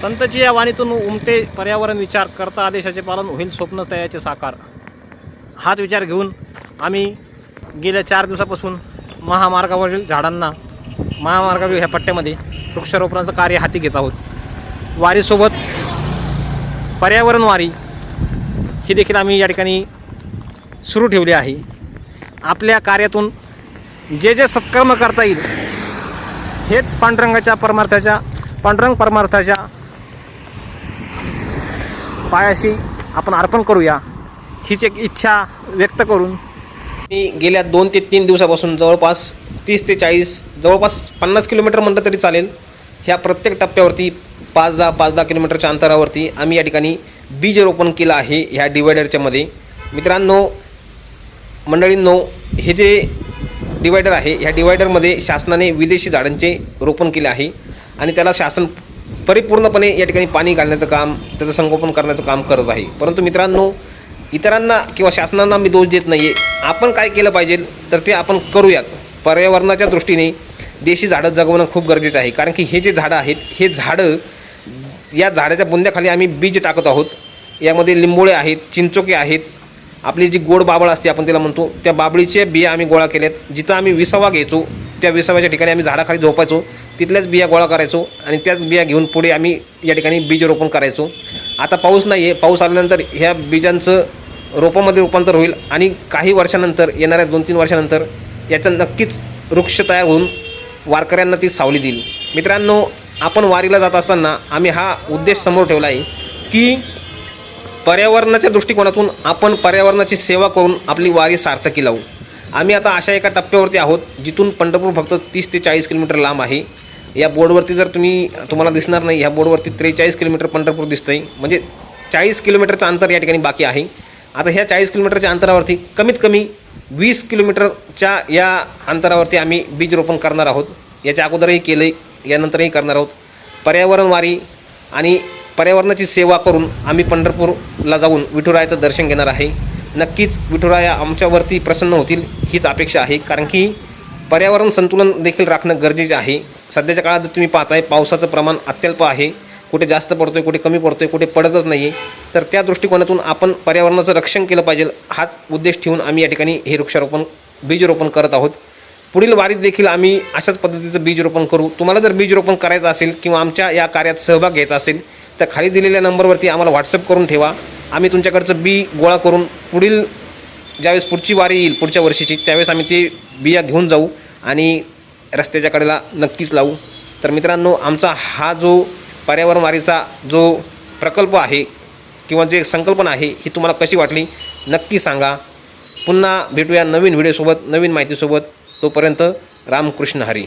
संतची या वाणीतून उमटे पर्यावरण विचार करता आदेशाचे पालन होईल स्वप्न तयाचे साकार. हाच विचार घेऊन आम्ही गेल्या चार दिवसापासून महामार्गावरील झाडांना महामार्गावरील ह्या पट्ट्यामध्ये वृक्षारोपणाचं कार्य हाती घेत आहोत. वारीसोबत पर्यावरण वारी ही देखील आम्ही या ठिकाणी सुरू ठेवली आहे. आपल्या कार्यातून जे जे सत्कर्म करता येईल हेच पांडुरंगाच्या परमार्थाच्या पांडुरंग परमार्थाच्या पायाशी आपण अर्पण करूया. हीच एक इच्छा व्यक्त करून. मी गेल्या दोन ते तीन दिवसापासून जवळपास तीस ते चाळीस जवळपास पन्नास किलोमीटर म्हटलं तरी चालेल. ह्या प्रत्येक टप्प्यावरती पाच दहा पाच दहा किलोमीटरच्या अंतरावरती आम्ही या ठिकाणी बीज रोपण केलं आहे ह्या डिवायडरच्या मध्ये. मित्रांनो मंडळींनो हे जे डिवायडर आहे ह्या डिवायडरमध्ये शासनाने विदेशी झाडांचे रोपण केले आहे आणि त्याला शासन परिपूर्णपणे या ठिकाणी पाणी घालण्याचं काम त्याचं संगोपन करण्याचं काम करत आहे. परंतु मित्रांनो इतरांना किंवा शासनांना मी दोष देत नाही आहे आपण काय केलं पाहिजे तर ते आपण करूयात. पर्यावरणाच्या दृष्टीने देशी झाडं जगवणं खूप गरजेचं आहे. कारण की हे जे झाडं आहेत हे झाडं या झाडाच्या बुंद्याखाली आम्ही बीज टाकत आहोत. यामध्ये लिंबोळे आहेत चिंचोके आहेत. आपली जी गोड बाबळ असते आपण तिला म्हणतो. त्या बाबळीचे बिया आम्ही गोळा केल्यात. जिथं आम्ही विसावा घ्यायचो त्या विसाव्याच्या ठिकाणी आम्ही झाडाखाली झोपायचो. तिथल्याच बिया गोळा करायचो आणि त्याच बिया घेऊन पुढे आम्ही या ठिकाणी बीज रोपण करायचो. आता पाऊस नाही आहे पाऊस आल्यानंतर ह्या बीजांचं रोपामध्ये रूपांतर होईल आणि काही वर्षानंतर येणाऱ्या दोन तीन वर्षानंतर याचं नक्कीच वृक्ष तयार होऊन वारकऱ्यांना ती सावली देईल. मित्रांनो आपण वारीला जात असताना आम्ही हा उद्देश समोर ठेवला आहे की पर्यावरणाच्या दृष्टिकोनातून आपण पर्यावरणाची सेवा करून आपली वारी सार्थकी लावू. आम्ही आता अशा एका टप्प्यावरती आहोत जिथून पंढरपूर फक्त तीस ते चाळीस किलोमीटर लांब आहे. या बोर्डवरती जर तुम्ही तुम्हाला दिसणार नाही ह्या बोर्डवरती त्रेचाळीस किलोमीटर पंढरपूर दिसतंय. म्हणजे चाळीस किलोमीटरचं अंतर या ठिकाणी बाकी आहे. आता ह्या चाळीस किलोमीटरच्या अंतरावरती कमीत कमी वीस किलोमीटरच्या या अंतरावरती आम्ही बीज रोपण करणार आहोत. याच्या अगोदरही केलं आहे यानंतरही करणार आहोत. पर्यावरण वारी आणि पर्यावरणाची सेवा करून आम्ही पंढरपूरला जाऊन विठुरायाचं दर्शन घेणार आहे. नक्कीच विठुराया आमच्यावरती प्रसन्न होतील हीच अपेक्षा आहे. कारण की पर्यावरण संतुलन देखील राखणं गरजेचे आहे. सध्याच्या काळात जर तुम्ही पाहताय पावसाचं प्रमाण अत्यल्प आहे. कुठे जास्त पडतो आहे कुठे कमी पडतो आहे कुठे पडतच नाही आहे तर त्या दृष्टिकोनातून आपण पर्यावरणाचं रक्षण केलं पाहिजे हाच उद्देश ठेवून आम्ही या ठिकाणी हे वृक्षारोपण बीजरोपण करत आहोत. पुढील वारीत देखील आम्ही अशाच पद्धतीचं बीज रोपण करू. तुम्हाला जर बीज रोपण करायचं असेल किंवा आमच्या या कार्यात सहभाग घ्यायचा असेल तर खाली दिलेल्या नंबरवरती आम्हाला व्हॉट्सअप करून ठेवा. आम्ही तुमच्याकडचं बी गोळा करून पुढील ज्यावेळेस पुढची वारी येईल पुढच्या वर्षीची त्यावेळेस आम्ही ती बिया घेऊन जाऊ आणि रस्त्याच्या कडेला नक्कीच लावू. तर मित्रांनो आमचा हा जो पर्यावरण वारीचा जो प्रकल्प आहे किंवा जे संकल्पना आहे ही तुम्हाला कशी वाटली? नक्की सांगा. पुन्हा भेटूया नवीन व्हिडिओसोबत नवीन माहितीसोबत. तोपर्यंत रामकृष्ण हरी.